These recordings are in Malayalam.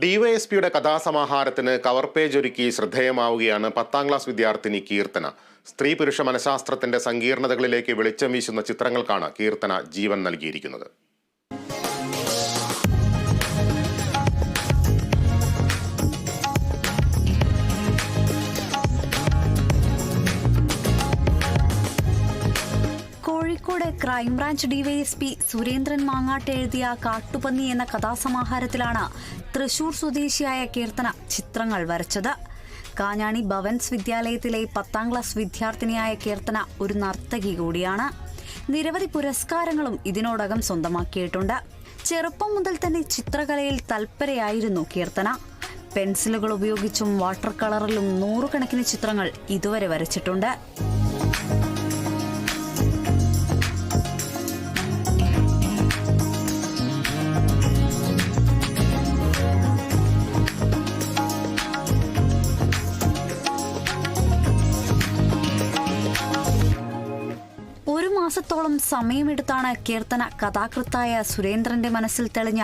ഡിവൈഎസ്പിയുടെ കഥാസമാഹാരത്തിന് കവർ പേജ് ഒരുക്കി ശ്രദ്ധേയമാവുകയാണ് പത്താം ക്ലാസ് വിദ്യാർത്ഥിനി കീർത്തന. സ്ത്രീ പുരുഷ മനഃശാസ്ത്രത്തിന്റെ സങ്കീർണതകളിലേക്ക് വെളിച്ചം വീശുന്ന ചിത്രങ്ങൾക്കാണ് കീർത്തന ജീവൻ നൽകിയിരിക്കുന്നത്. Kozhikode crime branch DYSP Surendran Mangatt എഴുതിയ കാട്ടുപന്നി എന്ന കഥാസമാഹാരത്തിലാണ് തൃശൂർ സ്വദേശിയായ കീർത്തന ചിത്രങ്ങൾ വരച്ചത്. കാഞ്ഞാണി ഭവൻസ് വിദ്യാലയത്തിലെ പത്താം ക്ലാസ് വിദ്യാർത്ഥിനിയായ കീർത്തന ഒരു നർത്തകി കൂടിയാണ്. നിരവധി പുരസ്കാരങ്ങളും ഇതിനോടകം സ്വന്തമാക്കിയിട്ടുണ്ട്. ചെറുപ്പം മുതൽ തന്നെ ചിത്രകലയിൽ തൽപരയായിരുന്നു കീർത്തന. പെൻസിലുകൾ ഉപയോഗിച്ചും വാട്ടർ കളറിലും നൂറുകണക്കിന് ചിത്രങ്ങൾ ഇതുവരെ വരച്ചിട്ടുണ്ട്. മാസത്തോളം സമയമെടുത്താണ് കീർത്തന കഥാകൃത്തായ സുരേന്ദ്രന്റെ മനസ്സിൽ തെളിഞ്ഞ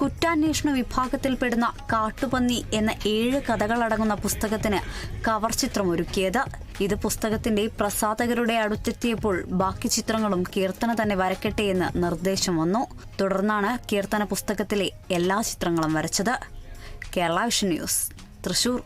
കുറ്റാന്വേഷണ വിഭാഗത്തിൽപ്പെടുന്ന കാട്ടുപന്നി എന്ന ഏഴ് കഥകളടങ്ങുന്ന പുസ്തകത്തിന് കവർ ചിത്രം ഒരുക്കിയത് ഇത് പുസ്തകത്തിന്റെ പ്രസാധകരുടെ അടുത്തെത്തിയപ്പോൾ ബാക്കി ചിത്രങ്ങളും കീർത്തന തന്നെ വരക്കട്ടെ എന്ന് നിർദ്ദേശം വന്നു. തുടർന്നാണ് കീർത്തന പുസ്തകത്തിലെ എല്ലാ ചിത്രങ്ങളും വരച്ചത്. Kerala vision news Thrissur.